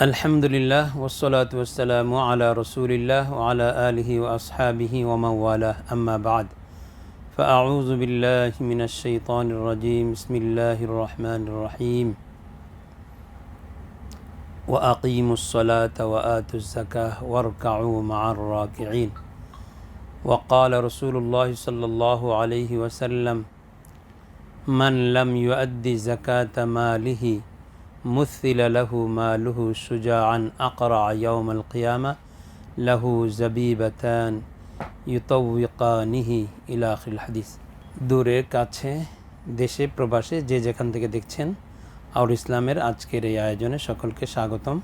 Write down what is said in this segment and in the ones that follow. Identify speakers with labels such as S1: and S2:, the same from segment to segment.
S1: الحمد لله والصلاة والسلام على رسول الله وعلى آله وأصحابه ومن والاه أما بعد فأعوذ بالله من الشيطان الرجيم بسم الله الرحمن الرحيم وأقيموا الصلاة وآتوا الزكاة واركعوا مع الراكعين وقال رسول الله صلى الله عليه وسلم من لم يؤد زكاة ماله مثل له ماله شجاعا أقرع يوم القيامة له زبيبتان ইউতাউকানিহি ইলা আখিল হাদিস দূরে কাছে দেশে প্রবাসে যে যেখান থেকে দেখছেন আউর ইসলামের আজকের এই আয়োজনে সকলকে স্বাগতম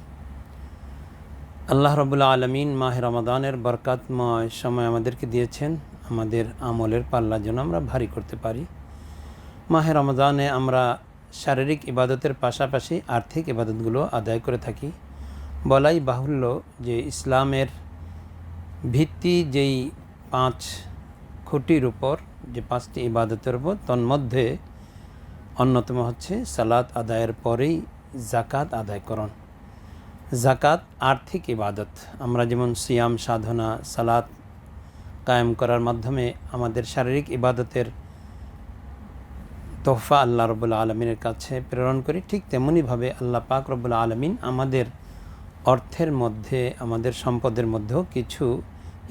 S1: আল্লাহ রবুল্লা আলমিন মাহ রমাদানের বরকাতময় সময় আমাদেরকে দিয়েছেন আমাদের আমলের পাল্লা যেন আমরা ভারী করতে পারি মাহে রমাদানে আমরা শারীরিক ইবাদতের পাশাপাশি আর্থিক ইবাদতগুলো আদায় করে থাকি। বলাই বাহুল্য যে ইসলামের ভিত্তি যেই পাঁচ খুঁটির উপর, যে পাঁচটি ইবাদতের উপর, তন্মধ্যে অন্যতম হচ্ছে সালাত আদায়ের পরেই জাকাত আদায়করণ। জাকাত আর্থিক ইবাদত। আমরা যেমন সিয়াম, সাধনা, সালাত কায়েম করার মাধ্যমে আমাদের শারীরিক ইবাদতের তোহফা আল্লাহ রবুল্লা আলমিনের কাছে প্রেরণ করি। ঠিক তেমনইভাবে আল্লাহ পাক রবুল্লা আলমিন আমাদের অর্থের মধ্যে, আমাদের সম্পদের মধ্যেও কিছু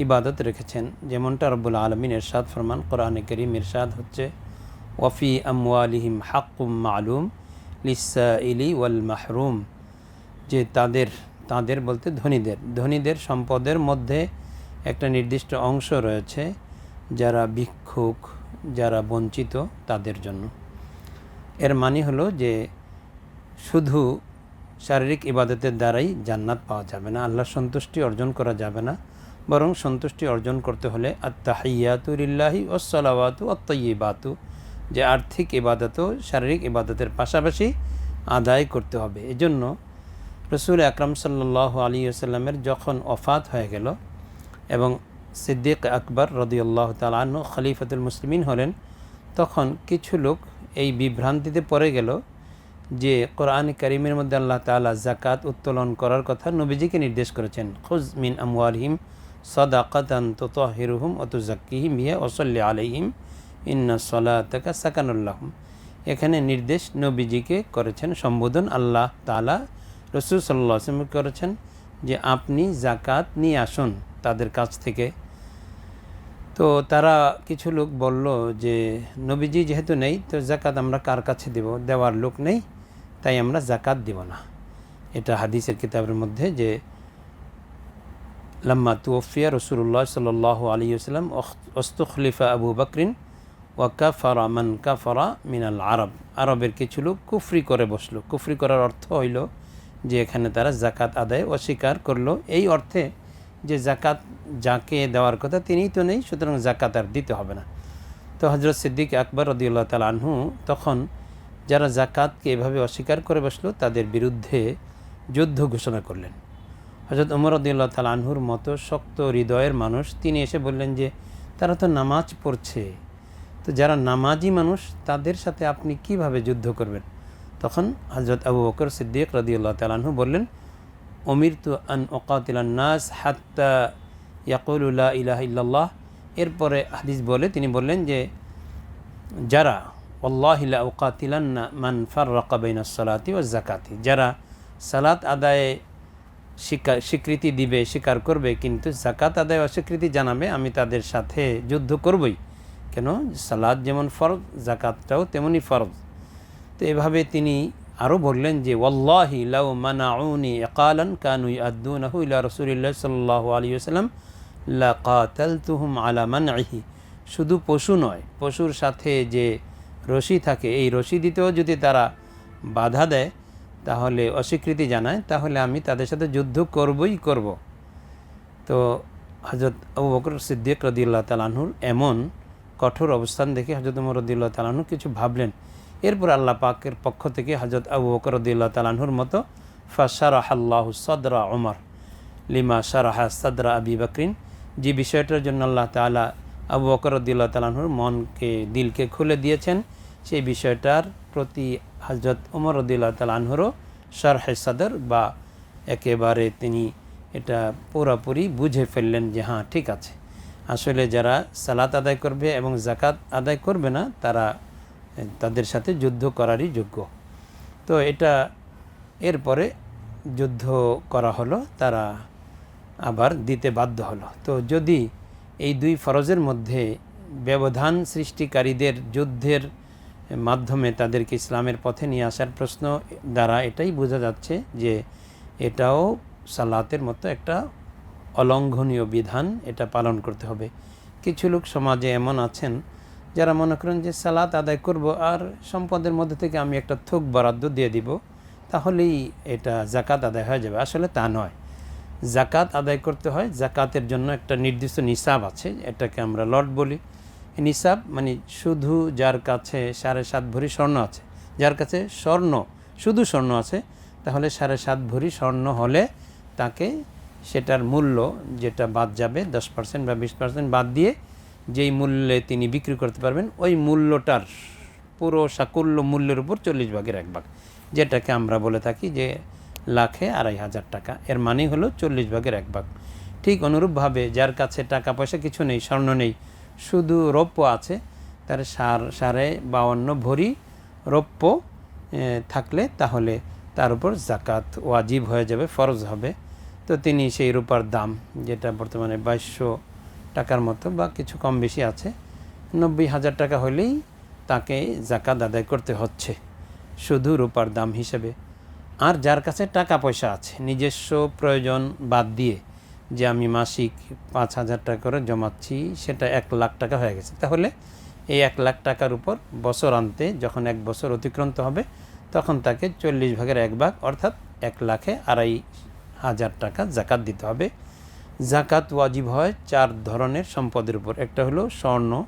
S1: ইবাদত রেখেছেন। যেমনটা রব্বুল আলমিন এরশাদ ফরমান, কোরআনে করিম ইরশাদ হচ্ছে, ওয়ফি আমওয়ালিহিম হাক্কুম মালুম লিসা ইলি ওয়াল মাহরুম যে তাদের তাদের বলতে ধনীদের। ধনীদের সম্পদের মধ্যে একটা নির্দিষ্ট অংশ রয়েছে যারা ভিক্ষুক, যারা বঞ্চিত তাদের জন্য। এর মানে হলো যে শুধু শারীরিক ইবাদতের দ্বারাই জান্নাত পাওয়া যাবে না আল্লাহ সন্তুষ্টি অর্জন করা যাবে না, বরং সন্তুষ্টি অর্জন করতে হলে আত্মাহিয়াতুরিল্লাহি ওসলাওয়াতু অত্তইবাতু যে আর্থিক ইবাদতও শারীরিক ইবাদতের পাশাপাশি আদায় করতে হবে। এজন্য রসুল আকরম সাল্লাহ আলী আসাল্লামের যখন অফাত হয়ে গেল এবং সিদ্দিক আকবর রদিউল্লাহ তালাহ খলিফতুল মুসলিমিন হলেন, তখন কিছু লোক এই বিভ্রান্তিতে পড়ে গেল যে কোরআন করিমের মধ্যে আল্লাহ তালা জাকাত উত্তোলন করার কথা নবীজিকে নির্দেশ করেছেন। খুজ মিন আমওয়ালহিম সদাকাতান তোতহিরুহুম অতুজাক্কিহিম ইয়া ওসল্লি আলহিম ইন্না সলাতাকা সাকানুল্লাহম এখানে নির্দেশ নবীজিকে করেছেন, সম্বোধন আল্লাহ তালা রসুল সাল্লাহ করেছেন যে, আপনি জাকাত নিয়ে আসুন তাদের কাছ থেকে তো তারা কিছু লোক বলল যে, নবীজি যেহেতু নেই, তো জাকাত আমরা কার কাছে দেব? দেওয়ার লোক নেই, তাই আমরা জাকাত দিব না। এটা হাদিসের কিতাবের মধ্যে যে, লাম্মা তুফিয়া রসুল্লাহ সাল আলী আসলাম অস্তুখলিফা আবু বকরিন ওয়াকা ফারা মান কাফারা মিনাল আরব। আরবের কিছু লোক কুফরি করে বসল। কুফরি করার অর্থ হইল যে, এখানে তারা জাকাত আদায় অস্বীকার করল। এই অর্থে যে জাকাত যাকে দেওয়ার কথা তিনিই তো নেই, সুতরাং জাকাত আর দিতে হবে না। তো হজরত সিদ্দিক আকবর রদিউল্লাহ তাল আনহু তখন যারা জাকাতকে এভাবে অস্বীকার করে বসল, তাদের বিরুদ্ধে যুদ্ধ ঘোষণা করলেন। হজরত উমর রদিউল্লাহ তাল আনহুর মতো শক্ত হৃদয়ের মানুষ, তিনি এসে বললেন যে, তারা তো নামাজ পড়ছে। তো যারা নামাজি মানুষ, তাদের সাথে আপনি কীভাবে যুদ্ধ করবেন? তখন হজরত আবু বকর সিদ্দিক রদিউল্লাহ তালাহু বললেন অমির তু আন ওকাতিলান্নাস হাত্তা ইয়াকুল্লাহ ইলাহ ইল্লাল্লাহ। এরপরে হাদিস বলে, তিনি বললেন যে, যারা আল্লাহিল্লা ওকাতিলান্না মান ফার রকাবাইন সালাতি ও জাকাতি যারা সালাত আদায়ে স্বীকার স্বীকৃতি দিবে, স্বীকার করবে, কিন্তু জাকাত আদায় অস্বীকৃতি জানাবে, আমি তাদের সাথে যুদ্ধ করবই। কেন? সালাদ যেমন ফরজ জাকাতটাও তেমনই ফরজ। তো এভাবে তিনি আরও বললেন যে ওল্লাহি লাউ মানাউনি একালান কানু আদুনাহু ইলা রসুলিল্লাহ সাল্লাহ আলী আসাল্লাম লাকাতাল তুহুম আলা মানহি শুধু পশু নয়, পশুর সাথে যে রশি থাকে, এই রশি দিতেও যদি তারা বাধা দেয়, তাহলে অস্বীকৃতি জানায়, তাহলে আমি তাদের সাথে যুদ্ধ করবই করব। তো হজরত আবু বকর সিদ্দিক রদিল্লা তালাহুর এমন কঠোর অবস্থান দেখে হজরত উমর রদিল্লা তালাহু কিছু ভাবলেন। এরপর আল্লাহ পাকের পক্ষ থেকে হজরত আবু বকর রদিল্লা তালাহুর মতো ফাশারাহ আল্লাহ সদরা ওমর লিমা শারাহা সদরা আবি বকরিন। যে বিষয়টার জন্য আল্লাহ তালা আবু বকর রদিল্লা তালাহুর মনকে, দিলকে খুলে দিয়েছেন, সেই বিষয়টার প্রতি হজরত উমর রদিল্লা তালাহুরও শারহে সদর বা একেবারে তিনি এটা পুরোপুরি বুঝে ফেললেন যে হ্যাঁ ঠিক আছে। আসলে যারা সালাত আদায় করবে এবং জাকাত আদায় করবে না, তারা তাদের সাথে যুদ্ধ করারই যোগ্য। তো এটা এরপরে যুদ্ধ করা হলো, তারা আবার দিতে বাধ্য হলো। তো যদি এই দুই ফরজের মধ্যে ব্যবধান সৃষ্টিকারীদের যুদ্ধের মাধ্যমে তাদেরকে ইসলামের পথে নিয়ে আসার প্রশ্ন দ্বারা এটাই বোঝা যাচ্ছে যে এটাও সালাতের মতো একটা অলঙ্ঘনীয় বিধান এটা পালন করতে হবে। কিছু লোক সমাজে এমন আছেন যারা মনে করেন যে সালাত আদায় করব আর সম্পদের মধ্যে থেকে আমি একটা থোক বরাদ্দ দিয়ে দিব, তাহলেই এটা জাকাত আদায় হয়ে যাবে। আসলে তা নয়। জাকাত আদায় করতে হয় জাকাতের জন্য একটা নির্দিষ্ট নিসাব আছে, এটাকে আমরা লট বলি। নিসাব মানে শুধু যার কাছে সাড়ে সাত ভরি স্বর্ণ আছে, যার কাছে স্বর্ণ, শুধু স্বর্ণ আছে, তাহলে সাড়ে সাত ভরি স্বর্ণ হলে তাকে সেটার মূল্য যেটা বাদ যাবে, দশ পার্সেন্ট বা বিশ পার্সেন্ট বাদ দিয়ে যেই মূল্যে তিনি বিক্রি করতে পারবেন, ওই মূল্যটার পুরো সাকুল্য মূল্যের উপর চল্লিশ ভাগের এক ভাগ। যেটাকে আমরা বলে থাকি যে লাখে আড়াই হাজার টাকা। এর মানে হলো চল্লিশ ভাগের এক ভাগ। ঠিক অনুরূপভাবে যার কাছে টাকা পয়সা কিছু নেই, স্বর্ণ নেই, শুধু রৌপ্য আছে, তার সার, সাড়ে বাউন্ন ভরি রৌপ্য থাকলে তাহলে তার উপর জাকাত ওয়াজিব হয়ে যাবে, ফরজ হবে। তো তিনি সেই রূপার দাম, যেটা বর্তমানে বাইশশো টাকার মতো বা কিছু কম বেশি আছে, নব্বই হাজার টাকা হলেই তাকে জাকাত আদায় করতে হচ্ছে, শুধু রূপার দাম হিসেবে। আর যার কাছে টাকা পয়সা আছে, নিজস্ব প্রয়োজন বাদ দিয়ে যে আমি মাসিক পাঁচ হাজার টাকা করে জমাচ্ছি, সেটা এক লাখ টাকা হয়ে গেছে। তাহলে এই এক লাখ টাকার উপর বছর আনতে যখন এক বছর অতিক্রান্ত হবে, তখন তাকে চল্লিশ ভাগের এক ভাগ, অর্থাৎ এক লাখে আড়াই হাজার টাকা জাকাত দিতে হবে। জাকাত ওয়াজিব হয় চার ধরনের সম্পদের উপর। একটা হলো স্বর্ণ,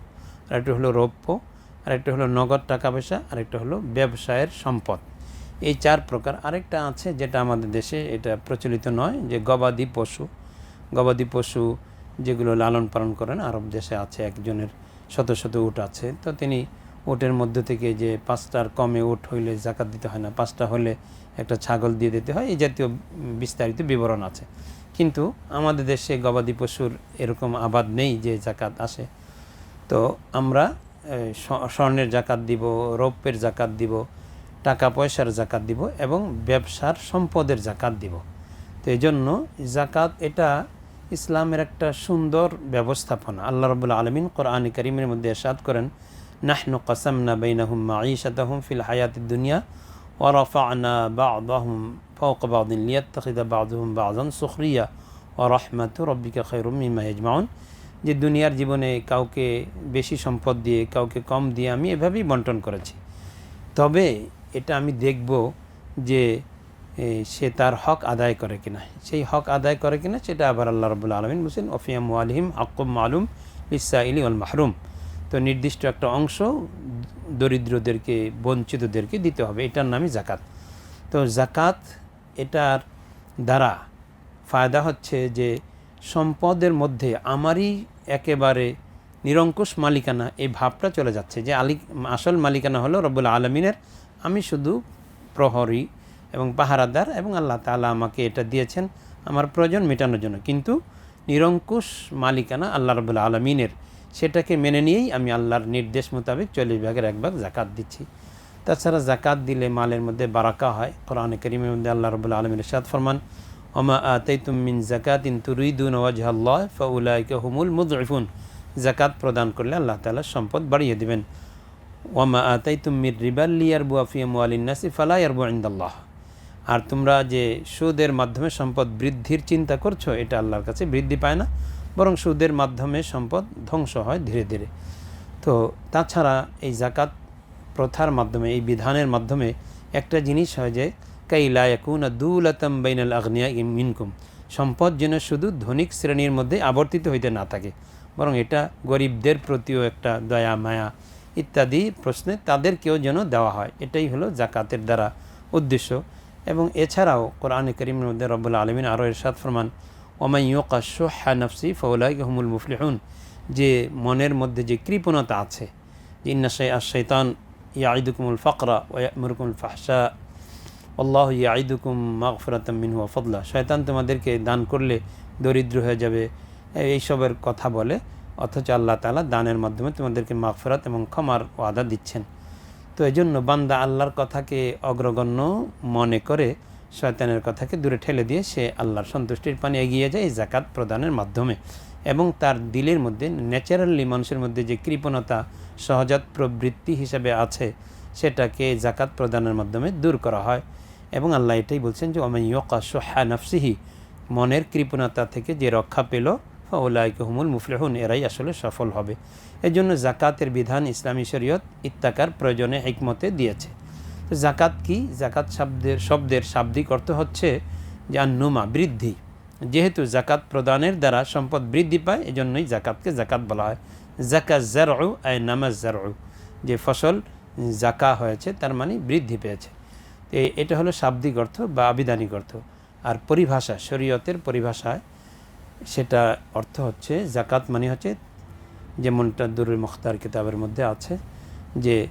S1: আরেকটা হলো রৌপ্য, আরেকটা হলো নগদ টাকা পয়সা, আরেকটা হলো ব্যবসায়ের সম্পদ। এই চার প্রকার। আরেকটা আছে যেটা আমাদের দেশে এটা প্রচলিত নয়, যে গবাদি পশু। গবাদি পশু যেগুলো লালন পালন করেন, আরব দেশে আছে, একজনের শত শত উট আছে। তো তিনি উটের মধ্যে থেকে যে পাঁচটার কমে উট হইলে জাকাত দিতে হয় না, পাঁচটা হলে একটা ছাগল দিয়ে দিতে হয়। এই জাতীয় বিস্তারিত বিবরণ আছে। কিন্তু আমাদের দেশে গবাদি পশুর এরকম আবাদ নেই যে জাকাত আসে। তো আমরা স্বর্ণের জাকাত দিব, রৌপ্যের জাকাত দিব টাকা পয়সার জাকাত দিব এবং ব্যবসার সম্পদের জাকাত দিব। তো এই জন্য জাকাত এটা ইসলামের একটা সুন্দর ব্যবস্থাপনা। আল্লাহ রবুল্লা আলমিন কোরআন করিমের মধ্যে এরশাদ করেন, নাহনু কাসাম কাসামনা বাইনাহুম মাঈশাতাহুম ফিল হায়াতিদ দুনিয়া ওয়ারাফা'না বা'দাহুম ফাওকা বা'দিন লিয়াত্তাখিদা বা'দুহুম বা'দান সুখরিয়া ওয়া রাহমাতু রাব্বিকা মিম্মা ইয়াজমাউন যে দুনিয়ার জীবনে কাউকে বেশি সম্পদ দিয়ে, কাউকে কম দিয়ে আমি এভাবেই বন্টন করেছি। তবে এটা আমি দেখব যে সে তার হক আদায় করে কিনা। সেই হক আদায় করে কিনা, সেটা আবার আল্লাহ রবুল্লা আলমিন বলছেন ওফিয়াম আলহিম আকুম মালুম ইসা ইলি আল মাহরুম। তো নির্দিষ্ট একটা অংশ দরিদ্রদেরকে, বঞ্চিতদেরকে দিতে হবে। এটার নামই জাকাত তো জাকাত এটার দ্বারা ফায়দা হচ্ছে যে সম্পদের মধ্যে আমারই একেবারে নিরঙ্কুশ মালিকানা এই ভাবটা চলে যাচ্ছে যে আলি আসল মালিকানা হলো রব্বুল আলমিনের, আমি শুধু প্রহরী এবং পাহারাদার এবং আল্লাহ তালা আমাকে এটা দিয়েছেন আমার প্রয়োজন মেটানোর জন্য। কিন্তু নিরঙ্কুশ মালিকানা আল্লাহ রবুল্লা আলমিনের, সেটাকে মেনে নিয়েই আমি আল্লাহর নির্দেশ মোতাবেক চল্লিশ ভাগের এক ভাগ জাকাত দিচ্ছি। তাছাড়া জাকাত দিলে মালের মধ্যে বারাকা হয়। কোরআন করিমের মধ্যে আল্লাহ রবুল্লা আলমিনের সাদ ফরমান, ওমা আতাই তুমিন জাকাত ইন তুরুইদুন ওয়াজহাল্লাহ ফাউলাইকে হুমুল মুজরিফুন জাকাত প্রদান করলে আল্লাহ তালা সম্পদ বাড়িয়ে দেবেন। ওয়ামা আতাই তুমির রিবাল্লিয়ার বুয়াফিয়া মুআলিনাসি ফালাইয়ারবু ইন্দাল্লাহ। আর তোমরা যে সুদের মাধ্যমে সম্পদ বৃদ্ধির চিন্তা করছ, এটা আল্লাহর কাছে বৃদ্ধি পায় না, বরং সুদের মাধ্যমে সম্পদ ধ্বংস হয় ধীরে ধীরে। তো তাছাড়া এই জাকাত প্রথার মাধ্যমে, এই বিধানের মাধ্যমে একটা জিনিস হয় যে কাইলা ইয়াকুনা দুলাতাম বাইনাল আগ্নিয়া মিনকুম। সম্পদ যেন শুধু ধনিক শ্রেণির মধ্যে আবর্তিত হইতে না থাকে, বরং এটা গরিবদের প্রতিও একটা দয়া, মায়া ইত্যাদি প্রশ্নে তাদেরকেও যেন দেওয়া হয়। এটাই হলো জাকাতের দ্বারা উদ্দেশ্য। এবং এছাড়াও কোরআনে করিমের মধ্যে রব্বুল্লা আলমিন আরও এরশাদ ফরমান ওমাইয়কা সোহা নফসি ফৌলাই হমুল মুফলিহুন যে মনের মধ্যে যে কৃপণতা আছে, যে ইন্না ইয়াঈদুকুমুল ফকরা ওয়ামুরকুমুল ফাহসা আল্লাহ ইয়াইদুকুম মাগফিরাতাম মিনহু ফদলা শয়তান তোমাদেরকে দান করলে দরিদ্র হয়ে যাবে। এইসবের কথা বলে, অথচ আল্লাহ তাআলা দানের মাধ্যমে তোমাদেরকে মাগফিরাত এবং ক্ষমার ওয়াদা দিচ্ছেন। তো এই জন্য বান্দা আল্লাহর কথাকে অগ্রগণ্য মনে করে শয়তানের কথাকে দূরে ঠেলে দিয়ে সে আল্লাহর সন্তুষ্টির পানে এগিয়ে যায় এই জাকাত প্রদানের মাধ্যমে। এবং তার দিলের মধ্যে, ন্যাচারালি মানুষের মধ্যে যে কৃপণতা, সহজাত প্রবৃত্তি হিসাবে আছে, সেটাকে জাকাত প্রদানের মাধ্যমে দূর করা হয়। এবং আল্লাহ এটাই বলছেন যে আমি ইয়কা সোহা নফসিহি মনের কৃপণতা থেকে যে রক্ষা পেল, ফাউলাইকে হুমুল মুফলেহুন, এরাই আসলে সফল হবে। এই জন্য জাকাতের বিধান ইসলামী শরীয়ত ইত্তাকার প্রয়োজনে একমতে দিয়েছে। তো জাকাত কি? জাকাত শব্দের শব্দের শাব্দিক অর্থ হচ্ছে যে নুমা বৃদ্ধি। যেহেতু জাকাত প্রদানের দ্বারা সম্পদ বৃদ্ধি পায়, এজন্যই জাকাতকে জাকাত বলা হয়। জাকাত জারউ আয় নামাজ জারউ। যে ফসল জাকা হয়েছে, তার মানে বৃদ্ধি পেয়েছে। তো এটা হলো শাব্দিক অর্থ বা আবিধানিক অর্থ। আর পরিভাষা, শরীয়তের পরিভাষায় সেটা অর্থ হচ্ছে জাকাত মানে হচ্ছে, যেমনটা দুরুল মুখতার কিতাবের মধ্যে আছে, যে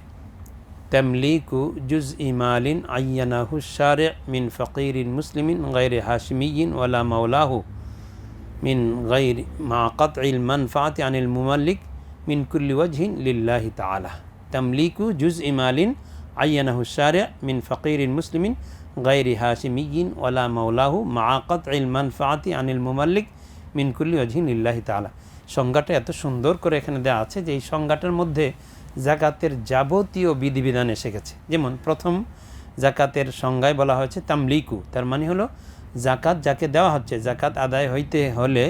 S1: তেমলিকু জুজ ইমালিন আইয়ানাহু শারে মিন ফকিরিন মুসলিমিন গাইরে হাশমিয়িন ওয়ালা মাওলাহু মিন গাইর মা কাতইল মানফাত আনিল মুমাল্লিক মিন কুল্লি ওয়াজহিন লিল্লাহি তাআলা তামলিকু জুজ ইমালিন আইয়ানাহু শারে মিন ফকিরিন মুসলিমিন গাইরি হাশিমিয়িন ওয়ালা মাওলাহু মা কাতইল মানফাতি আনিল মুমাল্লিক মিন কুল্লি ওয়াজহিন লিল্লাহি তাআলা সংজ্ঞাটা এত সুন্দর করে এখানে দেওয়া আছে যে এই সংজ্ঞাটার মধ্যে জাকাতের যাবতীয় বিধিবিধান এসে গেছে। যেমন প্রথম জাকাতের সংজ্ঞায় বলা হয়েছে তামলিকু, তার মানে হলো জাকাত যাকে দেওয়া হচ্ছে, জাকাত আদায় হইতে হলে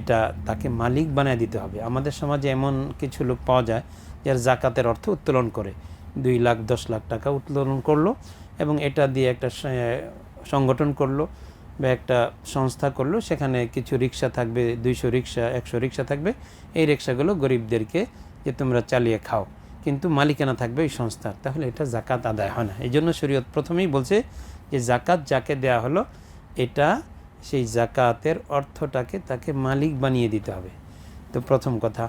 S1: এটা তাকে মালিক বানিয়ে দিতে হবে। আমাদের সমাজে এমন কিছু লোক পাওয়া যায় যার জাকাতের অর্থ উত্তোলন করে। দুই লাখ, দশ লাখ টাকা উত্তোলন করল এবং এটা দিয়ে একটা সংগঠন করল বা একটা সংস্থা করল, সেখানে কিছু রিক্সা থাকবে, দুইশো রিক্সা, একশো রিক্সা থাকবে। এই রিক্সাগুলো গরিবদেরকে যে তোমরা চালিয়ে খাও। কিন্তু মালিকানা থাকবে ওই সংস্থার। তাহলে এটা জাকাত আদায় হয় না। এই জন্য শরীয়ত প্রথমেই বলছে যে জাকাত যাকে দেয়া হলো, এটা সেই জাকাতের অর্থটাকে তাকে মালিক বানিয়ে দিতে হবে। তো প্রথম কথা।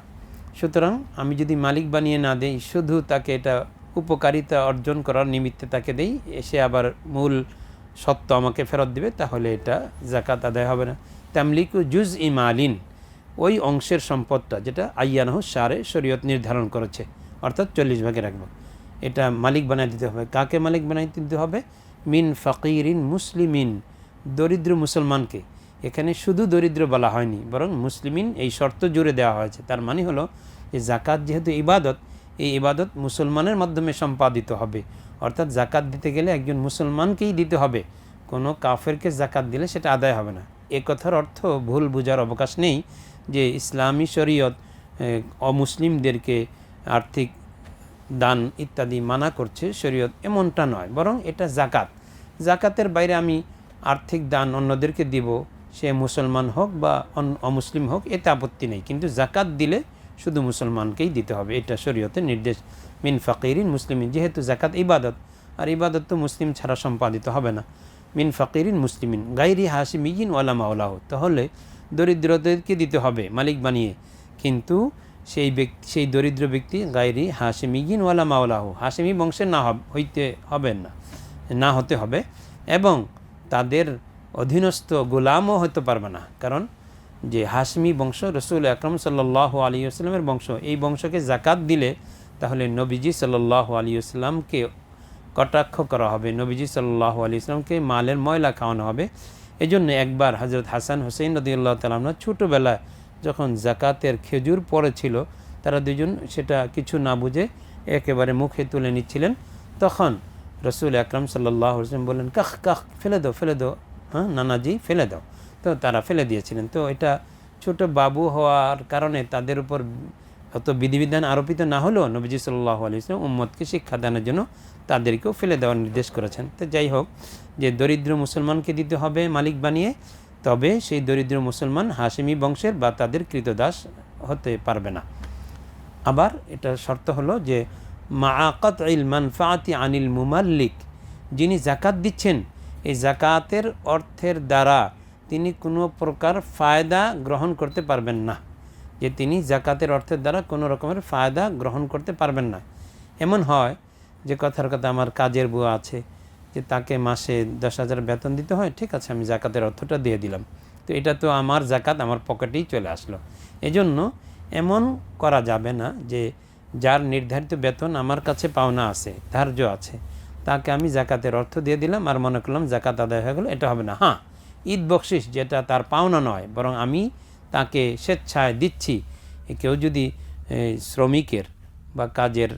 S1: সুতরাং আমি যদি মালিক বানিয়ে না দেই, শুধু তাকে এটা উপকারিতা অর্জন করার নিমিত্তে তাকে দেই, এসে আবার মূল সত্য আমাকে ফেরত দিবে, তাহলে এটা জাকাত আদায় হবে না। তামলিকু জুজ ইমালিন ওই অংশের সম্পদটা, যেটা আইয়ানহ সারে শরীয়ত নির্ধারণ করেছে, অর্থাৎ চল্লিশ ভাগে রাখব। এটা মালিক বানাই দিতে হবে। কাকে মালিক বানাই দিতে হবে? মিন ফকিরিন মুসলিমিন, দরিদ্র মুসলমানকে। এখানে শুধু দরিদ্র বলা হয়নি, বরং মুসলিমিন এই শর্ত জুড়ে দেওয়া হয়েছে। তার মানে হলো যে জাকাত যেহেতু ইবাদত, এই ইবাদত মুসলমানের মাধ্যমে সম্পাদিত হবে। অর্থাৎ জাকাত দিতে গেলে একজন মুসলমানকেই দিতে হবে। কোনো কাফেরকে জাকাত দিলে সেটা আদায় হবে না। এ কথার অর্থ ভুল বোঝার অবকাশ নেই। যে ইসলামী শরীয়ত অমুসলিমদেরকে আর্থিক দান ইত্যাদি মানা করছে শরীয়ত, এমনটা নয়। বরং এটা জাকাত জাকাতের বাইরে আমি আর্থিক দান অন্যদেরকে দিব, সে মুসলমান হোক বা অমুসলিম হোক, এতে আপত্তি নেই। কিন্তু জাকাত দিলে শুধু মুসলমানকেই দিতে হবে। এটা শরীয়তের নির্দেশ। মিন ফকিরিন মুসলিমিন, যেহেতু জাকাত ইবাদত, আর ইবাদত তো মুসলিম ছাড়া সম্পাদিত হবে না। মিন ফকিরিন মুসলিমিন, গাইরি হাসিমিগিন ওয়ালা মাওলাহ। তাহলে দরিদ্রদেরকে দিতে হবে? মালিক বানিয়ে। কিন্তু সেই ব্যক্তি, সেই দরিদ্র ব্যক্তি গাইরি হাসেমিগিন গিনওয়ালা মাওলাহু। হাসেমি বংশের না হইতে হবে না না হতে হবে এবং তাদের অধীনস্থ গোলামও হতে পারবে না। কারণ যে হাসমি বংশ রসুল আকরম সাল্লাহ আলী আসলামের বংশ, এই বংশকে জাকাত দিলে তাহলে নবীজি সাল্লাহ আলী আসলামকে কটাক্ষ করা হবে। নবীজি সাল্লাহ আলী ইসলামকে মালের ময়লা খাওয়ানো হবে। এই জন্য একবার হজরত হাসান হোসেন রদিউল্লাহ তালামনা ছোটোবেলায় যখন জাকাতের খেজুর পড়েছিল, তারা দুজন সেটা কিছু না বুঝে একেবারে মুখে তুলে নিচ্ছিলেন। তখন রসুল আকরম সাল্লাহ হোসেন বললেন কাখ কাখ ফেলে দাও ফেলে দাও হ্যাঁ নানাজি, ফেলে দাও। তো তারা ফেলে দিয়েছিলেন। তো এটা ছোট বাবু হওয়ার কারণে তাদের উপর অত বিধিবিধান আরোপিত না হলেও নবীজি সাল্লাহ আলী ইসলাম উম্মদকে শিক্ষা দানের জন্য তাদেরকেও ফেলে দেওয়ার নির্দেশ করেছেন। তো যাই হোক, যে দরিদ্র মুসলমানকে দিতে হবে মালিক বানিয়ে, তবে সেই দরিদ্র মুসলমান হাসিমি বংশের বা তাদের কৃতদাস হতে পারবে না। আবার এটা শর্ত হলো যে মা আকাত ইল মানফাতি আনিল মুমাল্লিক, যিনি জাকাত দিচ্ছেন, এই জাকাতের অর্থের দ্বারা তিনি কোনো প্রকার ফায়দা গ্রহণ করতে পারবেন না। যে তিনি জাকাতের অর্থের দ্বারা কোনো রকমের ফায়দা গ্রহণ করতে পারবেন না। এমন হয় যে কথার কথা আমার কাজের বুয়া আছে, যে তাকে মাসে দশ হাজার বেতন দিতে হয়, ঠিক আছে, আমি জাকাতের অর্থটা দিয়ে দিলাম। তো এটা তো আমার জাকাত, আমার পকেটেই চলে আসলো। এজন্য এমন করা যাবে না যে যার নির্ধারিত বেতন আমার কাছে পাওনা আছে, ধার্য আছে, তাকে আমি জাকাতের অর্থ দিয়ে দিলাম আর মনে করলাম জাকাত আদায় হয়ে গেলো, এটা হবে না। হ্যাঁ ঈদ বকশিস যেটা তার পাওনা নয়, বরং আমি তাকে স্বেচ্ছায় দিচ্ছি। কেউ যদি শ্রমিকের বা কাজের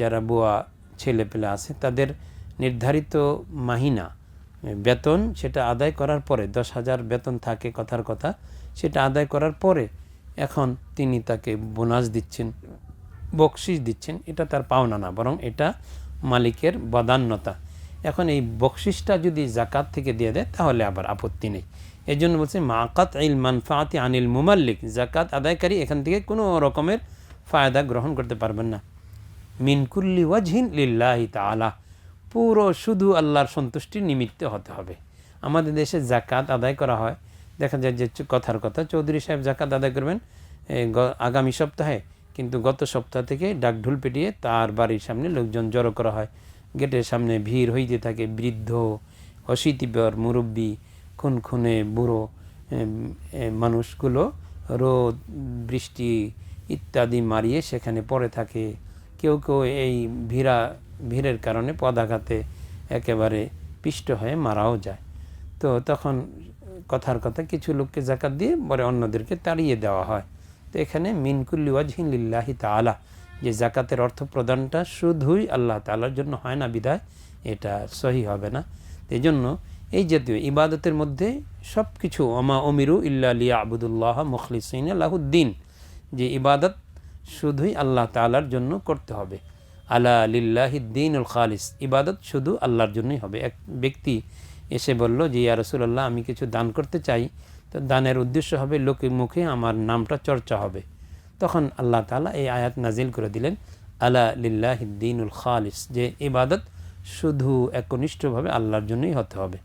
S1: যারা বুয়া ছেলে পেলে আছে, তাদের নির্ধারিত মাহিনা বেতন সেটা আদায় করার পরে, দশ হাজার বেতন থাকে কথার কথা, সেটা আদায় করার পরে এখন তিনি তাকে বোনাস দিচ্ছেন বকশিস দিচ্ছেন, এটা তার পাওনা না, বরং এটা মালিকের বদান্যতা। এখন এই বকশিসটা যদি জাকাত থেকে দিয়ে দেয়, তাহলে আবার আপত্তি নেই। এই জন্য বলছে মাকাত ইল মানফাতি আনিল মুমাল্লিক জাকাত আদায়কারী এখান থেকে কোনো রকমের ফায়দা গ্রহণ করতে পারবেন না। মিনকুল্লি ওয়াজহিন লিল্লাহি তাআলা, পুরো শুধু আল্লাহর সন্তুষ্টির নিমিত্তে হতে হবে। আমাদের দেশে জাকাত আদায় করা হয়। দেখা যায় যে কথার কথা, চৌধুরী সাহেব জাকাত আদায় করবেন আগামী সপ্তাহে, কিন্তু গত সপ্তাহ থেকে ডাকঢুল পেটিয়ে তার বাড়ির সামনে লোকজন জড়ো করা হয়। গেটের সামনে ভিড় হইতে থাকে, বৃদ্ধ অশীতিবর মুরব্বী খুন খুনে বুড়ো মানুষগুলো রোদ, বৃষ্টি ইত্যাদি মারিয়ে সেখানে পড়ে থাকে। কেউ কেউ এই ভিড়া, ভিড়ের কারণে পদাঘাতে একেবারে পিষ্ট হয়ে মারাও যায়। তো তখন কথার কথা কিছু লোককে জাকাত দিয়ে পরে অন্যদেরকে তাড়িয়ে দেওয়া হয়। তো এখানে মিনকুল্লি ওয়াজহিন লিল্লাহি তাআলা যে জাকাতের অর্থ প্রদানটা শুধুই আল্লাহ তালার জন্য হয় না বিদায় এটা সহি হবে না। এই জন্য এই জাতীয় ইবাদতের মধ্যে সব কিছু অমা অমিরু ইল্লা লিয়া আবুদুল্লাহ মুখলিসিন আল্লাহুদ্দিন যে ইবাদত শুধুই আল্লাহ তালার জন্য করতে হবে। আলা লিল্লাহিদ্দিন উল খালিস, ইবাদত শুধু আল্লাহর জন্যই হবে। এক ব্যক্তি এসে বলল যে, ইয়া রসুল্লাহ আমি কিছু দান করতে চাই। তো দানের উদ্দেশ্য হবে লোকের মুখে আমার নামটা চর্চা হবে। তখন আল্লাহ তালা এই আয়াত নাজিল করে দিলেন, আলা লিল্লাহিদ্দিন উল খালিস যে ইবাদত শুধু একনিষ্ঠভাবে আল্লাহর জন্যই হতে হবে।